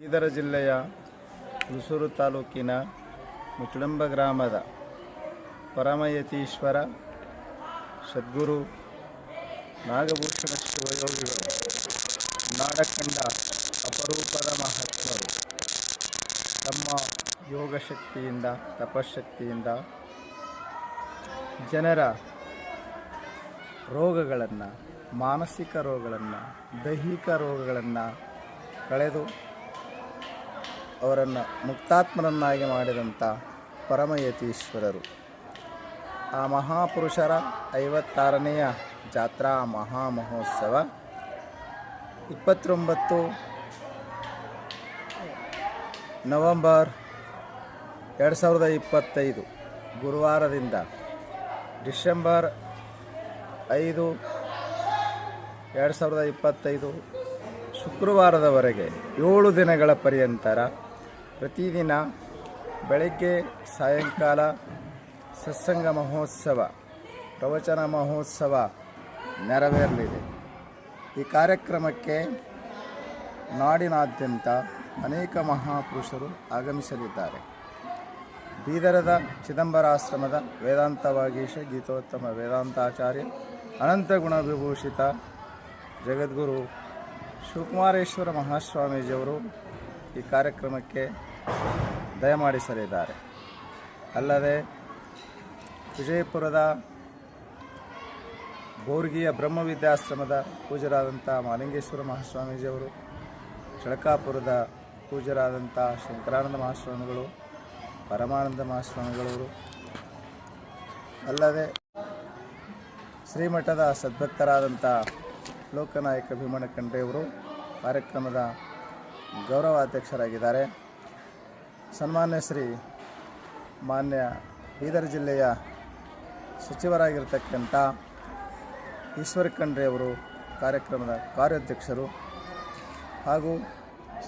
ಬೀದರ ಜಿಲ್ಲೆಯ ಹುಸೂರು ತಾಲೂಕಿನ ಮುಚುಳಂಬ ಗ್ರಾಮದ ಪರಮಯತೀಶ್ವರ ಸದ್ಗುರು ನಾಗಭೂಷಣ ಶಿವಯೋಗಿಗಳು ನಾಡಕಂಡ ಅಪರೂಪದ ಮಹಾತ್ಮರು. ತಮ್ಮ ಯೋಗಶಕ್ತಿಯಿಂದ ತಪಶಕ್ತಿಯಿಂದ ಜನರ ರೋಗಗಳನ್ನು, ಮಾನಸಿಕ ರೋಗಗಳನ್ನು, ದೈಹಿಕ ರೋಗಗಳನ್ನು ಕಳೆದು ಅವರನ್ನು ಮುಕ್ತಾತ್ಮರನ್ನಾಗಿ ಮಾಡಿದಂಥ ಪರಮಯತೀಶ್ವರರು. ಆ ಮಹಾಪುರುಷರ ಐವತ್ತಾರನೆಯ ಜಾತ್ರಾ ಮಹಾಮಹೋತ್ಸವ ಇಪ್ಪತ್ತೊಂಬತ್ತು ನವಂಬರ್ ಎರಡು ಸಾವಿರದ ಇಪ್ಪತ್ತೈದು ಗುರುವಾರದಿಂದ ಡಿಸೆಂಬರ್ ಐದು ಎರಡು ಸಾವಿರದ ಇಪ್ಪತ್ತೈದು ಶುಕ್ರವಾರದವರೆಗೆ ಏಳು ದಿನಗಳ ಪರ್ಯಂತರ ಪ್ರತಿದಿನ ಬೆಳಗ್ಗೆ ಸಾಯಂಕಾಲ ಸತ್ಸಂಗ ಮಹೋತ್ಸವ, ಪ್ರವಚನ ಮಹೋತ್ಸವ ನೆರವೇರಲಿದೆ. ಈ ಕಾರ್ಯಕ್ರಮಕ್ಕೆ ನಾಡಿನಾದ್ಯಂತ ಅನೇಕ ಮಹಾಪುರುಷರು ಆಗಮಿಸಲಿದ್ದಾರೆ. ಬೀದರದ ಚಿದಂಬರಾಶ್ರಮದ ವೇದಾಂತ ವಾಗೀಶ ಗೀತೋತ್ತಮ ವೇದಾಂತಾಚಾರ್ಯ, ಅನಂತ ಗುಣವಿಭೂಷಿತ ಜಗದ್ಗುರು ಶಿವಕುಮಾರೇಶ್ವರ ಮಹಾಸ್ವಾಮೀಜಿಯವರು ಈ ಕಾರ್ಯಕ್ರಮಕ್ಕೆ ದಯಮಾಡಿಸಲಿದ್ದಾರೆ ಅಲ್ಲದೆ ವಿಜಯಪುರದ ಬೋರ್ಗಿಯ ಬ್ರಹ್ಮವಿದ್ಯಾಶ್ರಮದ ಪೂಜರಾದಂಥ ಮಾಲಿಂಗೇಶ್ವರ ಮಹಾಸ್ವಾಮೀಜಿಯವರು, ಚಳಕಾಪುರದ ಪೂಜರಾದಂಥ ಶಂಕರಾನಂದ ಮಹಾಸ್ವಾಮಿಗಳು, ಪರಮಾನಂದ ಮಹಾಸ್ವಾಮಿಗಳವರು, ಅಲ್ಲದೆ ಶ್ರೀಮಠದ ಸದ್ಭಕ್ತರಾದಂಥ ಲೋಕನಾಯಕ ಭೀಮಣ್ಣ ಖಂಡ್ರೆಯವರು ಕಾರ್ಯಕ್ರಮದ ಗೌರವಾಧ್ಯಕ್ಷರಾಗಿದ್ದಾರೆ. ಸನ್ಮಾನ್ಯ ಶ್ರೀ ಮಾನ್ಯ ಬೀದರ್ ಜಿಲ್ಲೆಯ ಸಚಿವರಾಗಿರ್ತಕ್ಕಂಥ ಈಶ್ವರ ಖಂಡ್ರೆಯವರು ಕಾರ್ಯಕ್ರಮದ ಕಾರ್ಯಾಧ್ಯಕ್ಷರು ಹಾಗೂ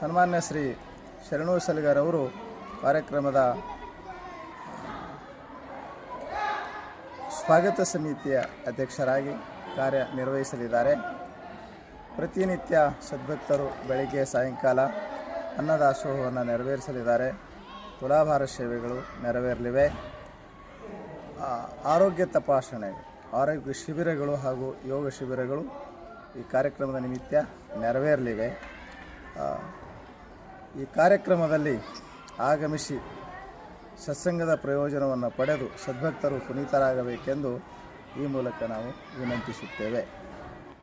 ಸನ್ಮಾನ್ಯ ಶ್ರೀ ಶರಣು ಸಲಿಗರ್ ಅವರು ಕಾರ್ಯಕ್ರಮದ ಸ್ವಾಗತ ಸಮಿತಿಯ ಅಧ್ಯಕ್ಷರಾಗಿ ಕಾರ್ಯನಿರ್ವಹಿಸಲಿದ್ದಾರೆ. ಪ್ರತಿನಿತ್ಯ ಸದ್ಭಕ್ತರು ಬೆಳಗ್ಗೆ ಸಾಯಂಕಾಲ ಅನ್ನದಾಸೋಹವನ್ನು ನೆರವೇರಿಸಲಿದ್ದಾರೆ. ತುಲಾಭಾರ ಸೇವೆಗಳು ನೆರವೇರಲಿವೆ. ಆರೋಗ್ಯ ತಪಾಸಣೆ ಆರೋಗ್ಯ ಶಿಬಿರಗಳು ಹಾಗೂ ಯೋಗ ಶಿಬಿರಗಳು ಈ ಕಾರ್ಯಕ್ರಮದ ನಿಮಿತ್ತ ನೆರವೇರಲಿವೆ. ಈ ಕಾರ್ಯಕ್ರಮದಲ್ಲಿ ಆಗಮಿಸಿ ಸತ್ಸಂಗದ ಪ್ರಯೋಜನವನ್ನು ಪಡೆದು ಸದ್ಭಕ್ತರು ಪುನೀತರಾಗಬೇಕೆಂದು ಈ ಮೂಲಕ ನಾವು ವಿನಂತಿಸುತ್ತೇವೆ.